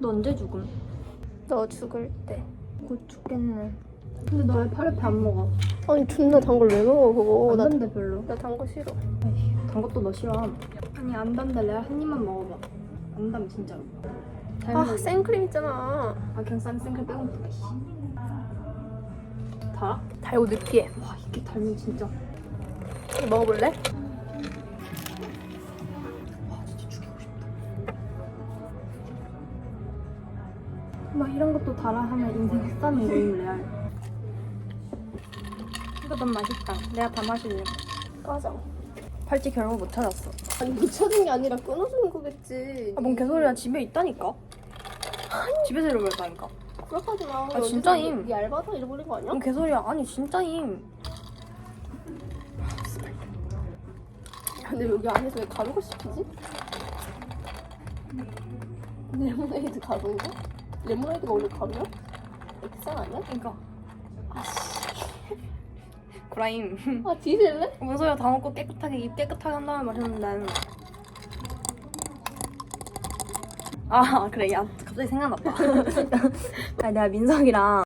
너 언제 죽음? 너 죽을 때. 곧 죽겠네. 근데 너 왜 파르페 안 먹어? 아니 존나 단 걸 왜 먹어 그거. 안나 단데 별로. 나 단 거 싫어. 단 것도 너 싫어. 아니 안 단데 내가 한 입만 먹어봐. 안단 진짜로. 잘 아 먹어. 생크림 있잖아. 아 그냥 싼 생크림 빼고 먹자. 씨. 다? 달고 느끼해. 와 이게 달면 진짜. 먹어볼래? 막 이런 것도 달아 하면 인생 흑산인 거임 레알. 이거 너무 맛있다. 내가 다 마실래. 까자. 팔찌 결국 못 찾았어. 아니 못 찾은 게 아니라 끊어주는 거겠지. 아, 뭔 개소리야. 집에 있다니까. 집에서 잃어버렸다니까. 그렇게 마. 아, 진짜임. 네 알바다 잃어버린 거 아니야? 뭔 개소리야. 아니 진짜임. 근데 여기 안에서 왜 가루가 씹히지? 레모네이드 가루인가? 레모네이드가 원래 가루야? 액상 아니야? 그러니까. 아씨. 구라임. 아 뒤질래? 뭔 소리야. 다 먹고 깨끗하게 입 깨끗하게 한 다음에 마셨는데 나는. 아 그래. 야 갑자기 생각났다. 아니 내가 민석이랑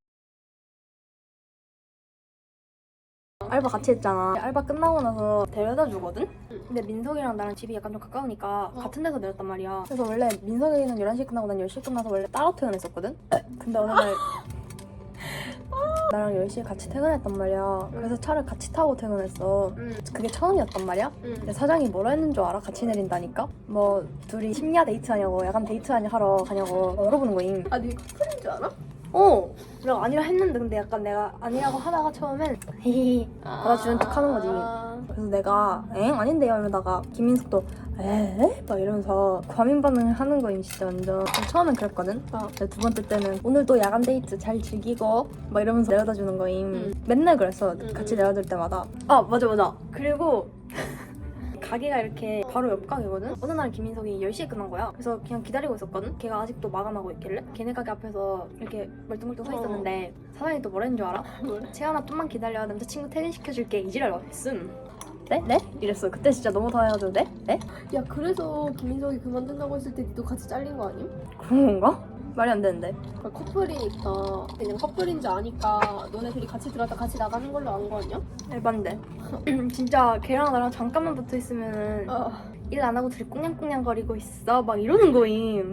알바 같이 했잖아. 알바 끝나고 나서 데려다 주거든? 근데 민석이랑 나랑 집이 약간 좀 가까우니까 어. 같은 데서 내렸단 말이야. 그래서 원래 민석이는 11시에 끝나고 난 10시에 끝나서 원래 따로 퇴근했었거든? 근데 어느 날 나랑 10시에 같이 퇴근했단 말이야. 그래서 차를 같이 타고 퇴근했어. 응. 그게 처음이었단 말이야? 응. 근데 사장이 뭐라 했는 줄 알아? 같이 내린다니까? 뭐 둘이 심야 데이트 하냐고 야간 데이트 하냐 하러 가냐고 물어보는 거임. 아 네가 커플인 줄 알아? 어! 내가 아니라 했는데 근데 약간 내가 아니라고 하다가 처음엔 히히 받아주는 척 하는 거지. 아, 그래서 내가 엥? 아닌데요 이러다가 김민석도 에? 막 이러면서 과민 반응을 하는 거임 진짜 완전 처음엔 그랬거든 어. 두 번째 때는 오늘도 야간 데이트 잘 즐기고 막 이러면서 내려다 주는 거임 응. 맨날 그랬어 응, 같이 응. 내려다 줄 때마다 아 맞아 맞아 그리고 가게가 이렇게 바로 옆 가게거든? 어느 날 김민석이 10시에 끝난 거야. 그래서 그냥 기다리고 있었거든? 걔가 아직도 마감하고 있길래? 걔네 가게 앞에서 이렇게 멀뚱멀뚱 서 어. 있었는데 사장이 또 뭐라 했는 줄 알아? 뭐래? 채연아 좀만 기다려 남자친구 퇴근시켜줄게 이지랄 했음 네? 네? 이랬어 그때 진짜 너무 당해가지고 네? 네? 야 그래서 김민석이 그만둔다고 했을 때 니도 같이 잘린 거 아님? 그런 건가? 말이 안 되는데 그러니까 커플이니까 그냥 커플인 줄 아니까 너네들이 같이 들어갔다 같이 나가는 걸로 안 거 아니야? 일반데 진짜 걔랑 나랑 잠깐만 붙어 있으면은 아일안 하고 둘이 꽁냥꽁냥 거리고 있어 막 이러는 거임